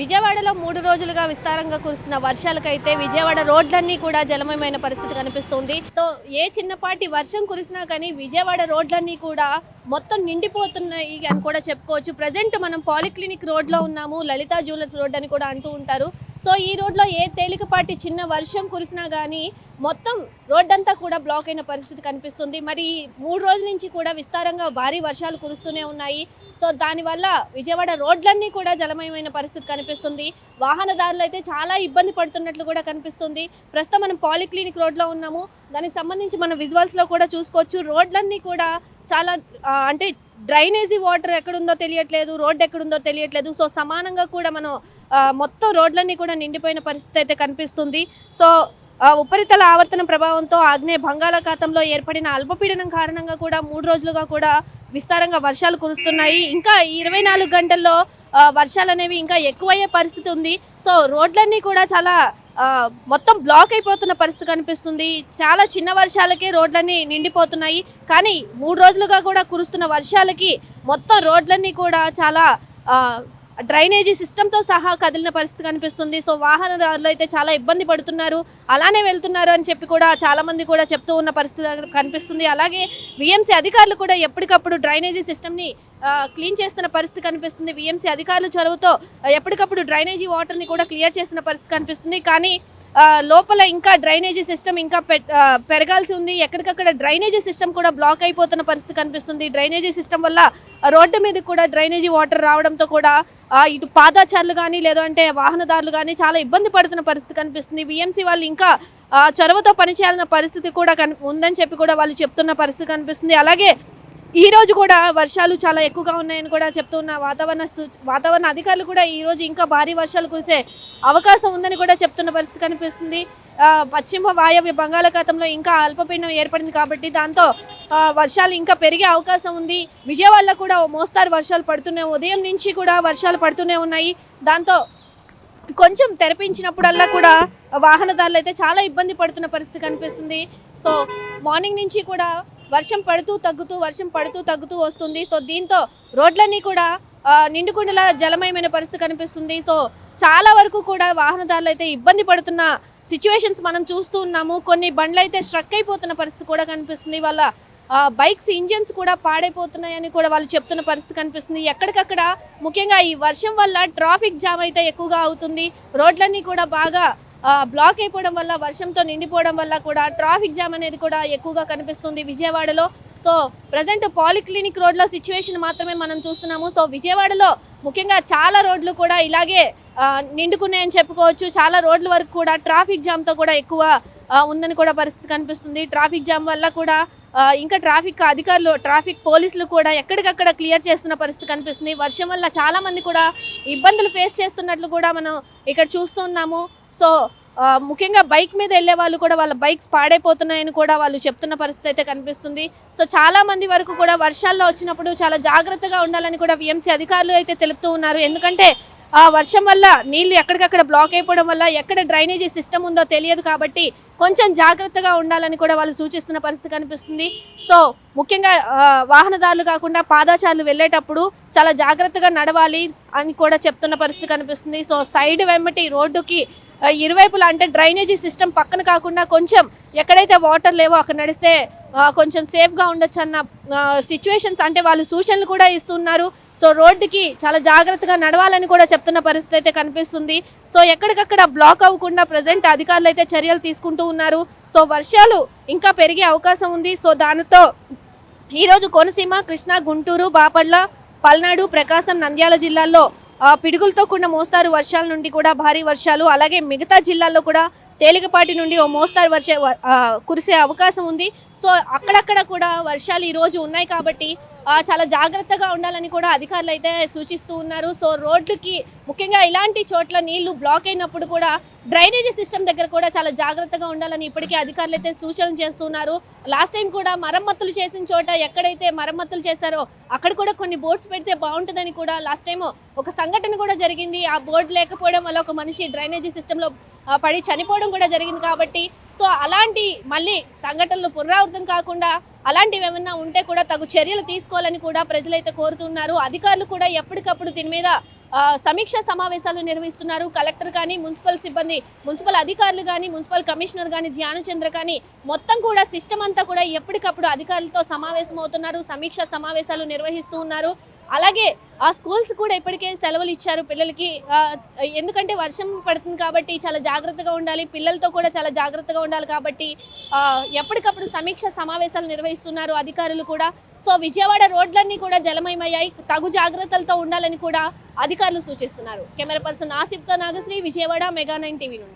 విజయవాడలో మూడు రోజులుగా విస్తారంగా కురుస్తున్న వర్షాలకైతే విజయవాడ రోడ్లన్నీ కూడా జలమయమైన పరిస్థితి కనిపిస్తుంది. సో ఏ చిన్నపాటి వర్షం కురిసినా కానీ విజయవాడ రోడ్లన్నీ కూడా మొత్తం నిండిపోతున్నాయి అని కూడా చెప్పుకోవచ్చు. ప్రజెంట్ మనం పాలిక్లినిక్ రోడ్లో ఉన్నాము. లలితా జ్యువెలర్స్ రోడ్ అని కూడా అంటూ ఉంటారు. సో ఈ రోడ్లో ఏ తేలికపాటి చిన్న వర్షం కురిసినా కానీ మొత్తం రోడ్డంతా కూడా బ్లాక్ అయిన పరిస్థితి కనిపిస్తుంది. మరి మూడు రోజుల నుంచి కూడా విస్తారంగా భారీ వర్షాలు కురుస్తూనే ఉన్నాయి. సో దానివల్ల విజయవాడ రోడ్లన్నీ కూడా జలమయమైన పరిస్థితి కనిపిస్తుంది. వాహనదారులు అయితే చాలా ఇబ్బంది పడుతున్నట్లు కూడా కనిపిస్తుంది. ప్రస్తుతం మనం పాలిక్లినిక్ రోడ్లో ఉన్నాము. దానికి సంబంధించి మనం విజువల్స్లో కూడా చూసుకోవచ్చు. రోడ్లన్నీ కూడా చాలా అంటే డ్రైనేజీ వాటర్ ఎక్కడుందో తెలియట్లేదు రోడ్ ఎక్కడుందో తెలియట్లేదు. సో సమానంగా కూడా మనం మొత్తం రోడ్లన్నీ కూడా నిండిపోయిన పరిస్థితి అయితే కనిపిస్తుంది. సో ఉపరితల ఆవర్తన ప్రభావంతో ఆగ్నేయ బంగాళాఖాతంలో ఏర్పడిన అల్పపీడనం కారణంగా కూడా మూడు రోజులుగా కూడా విస్తారంగా వర్షాలు కురుస్తున్నాయి. ఇంకా ఇరవై నాలుగు గంటల్లో వర్షాలు అనేవి ఇంకా ఎక్కువయ్యే పరిస్థితి ఉంది. సో రోడ్లన్నీ కూడా చాలా మొత్తం బ్లాక్ అయిపోతున్న పరిస్థితి కనిపిస్తుంది. చాలా చిన్న వర్షాలకే రోడ్లన్నీ నిండిపోతున్నాయి. కానీ మూడు రోజులుగా కూడా కురుస్తున్న వర్షాలకి మొత్తం రోడ్లన్నీ కూడా చాలా డ్రైనేజీ సిస్టంతో సహా కదిలిన పరిస్థితి కనిపిస్తుంది. సో వాహనదారులు అయితే చాలా ఇబ్బంది పడుతున్నారు. అలానే వెళ్తున్నారు అని చెప్పి కూడా చాలామంది కూడా చెప్తూ ఉన్న పరిస్థితి కనిపిస్తుంది. అలాగే విఎంసీ అధికారులు కూడా ఎప్పటికప్పుడు డ్రైనేజీ సిస్టమ్ని క్లీన్ చేస్తున్న పరిస్థితి కనిపిస్తుంది. విఎంసీ అధికారులు చొరవతో ఎప్పటికప్పుడు డ్రైనేజీ వాటర్ని కూడా క్లియర్ చేసిన పరిస్థితి కనిపిస్తుంది. కానీ లోపల ఇంకా డ్రైనేజీ సిస్టమ్ ఇంకా పెరగాల్సి ఉంది. ఎక్కడికక్కడ డ్రైనేజీ సిస్టమ్ కూడా బ్లాక్ అయిపోతున్న పరిస్థితి కనిపిస్తుంది. డ్రైనేజీ సిస్టమ్ వల్ల రోడ్డు మీద కూడా డ్రైనేజీ వాటర్ రావడంతో కూడా ఇటు పాదాచారులు కానీ లేదంటే వాహనదారులు కానీ చాలా ఇబ్బంది పడుతున్న పరిస్థితి కనిపిస్తుంది. బిఎంసీ వాళ్ళు ఇంకా చొరవతో పనిచేయాలన్న పరిస్థితి కూడా కన్ ఉందని చెప్పి కూడా వాళ్ళు చెప్తున్న పరిస్థితి కనిపిస్తుంది. అలాగే ఈ రోజు కూడా వర్షాలు చాలా ఎక్కువగా ఉన్నాయని కూడా చెప్తున్న వాతావరణ వాతావరణ అధికారులు కూడా ఈ రోజు ఇంకా భారీ వర్షాలు కురిసే అవకాశం ఉందని కూడా చెప్తున్న పరిస్థితి కనిపిస్తుంది. పశ్చిమ వాయవ్య బంగాళాఖాతంలో ఇంకా అల్పపీడనం ఏర్పడింది కాబట్టి దాంతో వర్షాలు ఇంకా పెరిగే అవకాశం ఉంది. విజయవాడలో కూడా మోస్తారు వర్షాలు పడుతూనే ఉదయం నుంచి కూడా వర్షాలు పడుతూనే ఉన్నాయి. దాంతో కొంచెం తెరపించినప్పుడల్లా కూడా వాహనదారులు అయితే చాలా ఇబ్బంది పడుతున్న పరిస్థితి కనిపిస్తుంది. సో మార్నింగ్ నుంచి కూడా వర్షం పడుతూ తగ్గుతూ వర్షం పడుతూ తగ్గుతూ వస్తుంది. సో దీంతో రోడ్లన్నీ కూడా నిండుకుండలా జలమయమైన పరిస్థితి కనిపిస్తుంది. సో చాలా వరకు కూడా వాహనదారులు అయితే ఇబ్బంది పడుతున్న సిచ్యువేషన్స్ మనం చూస్తూ ఉన్నాము. కొన్ని బండ్లు అయితే స్ట్రక్ అయిపోతున్న పరిస్థితి కూడా కనిపిస్తుంది. వాళ్ళ బైక్స్ ఇంజన్స్ కూడా పాడైపోతున్నాయని కూడా వాళ్ళు చెప్తున్న పరిస్థితి కనిపిస్తుంది. ఎక్కడికక్కడ ముఖ్యంగా ఈ వర్షం వల్ల ట్రాఫిక్ జామ్ అయితే ఎక్కువగా అవుతుంది. రోడ్లన్నీ కూడా బాగా బ్లాక్ అయిపోవడం వల్ల వర్షంతో నిండిపోవడం వల్ల కూడా ట్రాఫిక్ జామ్ అనేది కూడా ఎక్కువగా కనిపిస్తుంది విజయవాడలో. సో ప్రజెంట్ పాలిక్లినిక్ రోడ్లో సిచ్యువేషన్ మాత్రమే మనం చూస్తున్నాము. సో విజయవాడలో ముఖ్యంగా చాలా రోడ్లు కూడా ఇలాగే నిండుకున్నాయని చెప్పుకోవచ్చు. చాలా రోడ్ల వరకు కూడా ట్రాఫిక్ జామ్తో కూడా ఎక్కువ ఉందని కూడా పరిస్థితి కనిపిస్తుంది. ట్రాఫిక్ జామ్ వల్ల కూడా ఇంకా ట్రాఫిక్ అధికారులు ట్రాఫిక్ పోలీసులు కూడా ఎక్కడికక్కడ క్లియర్ చేస్తున్న పరిస్థితి కనిపిస్తుంది. వర్షం వల్ల చాలామంది కూడా ఇబ్బందులు ఫేస్ చేస్తున్నట్లు కూడా మనం ఇక్కడ చూస్తున్నాము. సో ముఖ్యంగా బైక్ మీద వెళ్ళే వాళ్ళు కూడా వాళ్ళ బైక్స్ పాడైపోతున్నాయని కూడా వాళ్ళు చెప్తున్న పరిస్థితి అయితే కనిపిస్తుంది. సో చాలా మంది వరకు కూడా వర్షాల్లో వచ్చినప్పుడు చాలా జాగ్రత్తగా ఉండాలని కూడా విఎంసీ అధికారులు అయితే తెలుపుతూ ఉన్నారు. ఎందుకంటే ఆ వర్షం వల్ల నీళ్ళు ఎక్కడికక్కడ బ్లాక్ అయిపోవడం వల్ల ఎక్కడ డ్రైనేజీ సిస్టమ్ ఉందో తెలియదు కాబట్టి కొంచెం జాగ్రత్తగా ఉండాలని కూడా వాళ్ళు సూచిస్తున్న పరిస్థితి కనిపిస్తుంది. సో ముఖ్యంగా వాహనదారులు కాకుండా పాదాచారులు వెళ్ళేటప్పుడు చాలా జాగ్రత్తగా నడవాలి అని కూడా చెప్తున్న పరిస్థితి కనిపిస్తుంది. సో సైడ్ వెంబటి రోడ్డుకి ఇరువైపులా అంటే డ్రైనేజీ సిస్టమ్ పక్కన కాకుండా కొంచెం ఎక్కడైతే వాటర్ లేవో అక్కడ నడిస్తే కొంచెం సేఫ్గా ఉండొచ్చు అన్న సిచ్యువేషన్స్ అంటే వాళ్ళు సూచనలు కూడా ఇస్తున్నారు. సో రోడ్డుకి చాలా జాగ్రత్తగా నడవాలని కూడా చెప్తున్న పరిస్థితి అయితే కనిపిస్తుంది. సో ఎక్కడికక్కడ బ్లాక్ అవ్వకుండా ప్రజెంట్ అధికారులు అయితే చర్యలు తీసుకుంటూ ఉన్నారు. సో వర్షాలు ఇంకా పెరిగే అవకాశం ఉంది. సో దానితో ఈరోజు కోనసీమ కృష్ణా గుంటూరు బాపట్ల పల్నాడు ప్రకాశం నంద్యాల జిల్లాల్లో పిడుగులతో కూడిన మోస్తారు వర్షాల నుండి కూడా భారీ వర్షాలు అలాగే మిగతా జిల్లాల్లో కూడా తేలికపాటి నుండి ఓ మోస్తారు వర్ష కురిసే అవకాశం ఉంది. సో అక్కడక్కడ కూడా వర్షాలు ఈరోజు ఉన్నాయి కాబట్టి చాలా జాగ్రత్తగా ఉండాలని కూడా అధికారులు అయితే సూచిస్తూ ఉన్నారు. సో రోడ్లకి ముఖ్యంగా ఇలాంటి చోట్ల నీళ్ళు బ్లాక్ అయినప్పుడు కూడా డ్రైనేజీ సిస్టమ్ దగ్గర కూడా చాలా జాగ్రత్తగా ఉండాలని ఇప్పటికే అధికారులు అయితే సూచనలు చేస్తున్నారు. లాస్ట్ టైం కూడా మరమ్మతులు చేసిన చోట ఎక్కడైతే మరమ్మతులు చేశారో అక్కడ కూడా కొన్ని బోర్డ్స్ పెడితే బాగుంటుందని కూడా లాస్ట్ టైం ఒక సంఘటన కూడా జరిగింది. ఆ బోర్డు లేకపోవడం వల్ల ఒక మనిషి డ్రైనేజీ సిస్టంలో పడి చనిపోవడం కూడా జరిగింది కాబట్టి సో అలాంటి మళ్ళీ సంఘటనలు పునరావృతం కాకుండా అలాంటివి ఏమన్నా ఉంటే కూడా తగు చర్యలు తీసుకోవాలని కూడా ప్రజలైతే కోరుతున్నారు. అధికారులు కూడా ఎప్పటికప్పుడు దీని మీద సమీక్ష సమావేశాలు నిర్వహిస్తున్నారు. కలెక్టర్ కానీ మున్సిపల్ సిబ్బంది మున్సిపల్ అధికారులు కానీ మున్సిపల్ కమిషనర్ కానీ ధ్యానచంద్ర కానీ మొత్తం కూడా సిస్టమ్ అంతా కూడా ఎప్పటికప్పుడు అధికారులతో సమావేశం అవుతున్నారు సమీక్ష సమావేశాలు నిర్వహిస్తూ ఉన్నారు. అలాగే ఆ స్కూల్స్ కూడా ఇప్పటికే సెలవులు ఇచ్చారు పిల్లలకి. ఎందుకంటే వర్షం పడుతుంది కాబట్టి చాలా జాగ్రత్తగా ఉండాలి. పిల్లలతో కూడా చాలా జాగ్రత్తగా ఉండాలి కాబట్టి ఎప్పటికప్పుడు సమీక్ష సమావేశాలు నిర్వహిస్తున్నారు అధికారులు కూడా. సో విజయవాడ రోడ్లన్నీ కూడా జలమయమయ్యాయి. తగు జాగ్రత్తలతో ఉండాలని కూడా అధికారులు సూచిస్తున్నారు. Camera person ఆసిఫ్తో Nagasri Vijayawada Mega nine TV నుండి.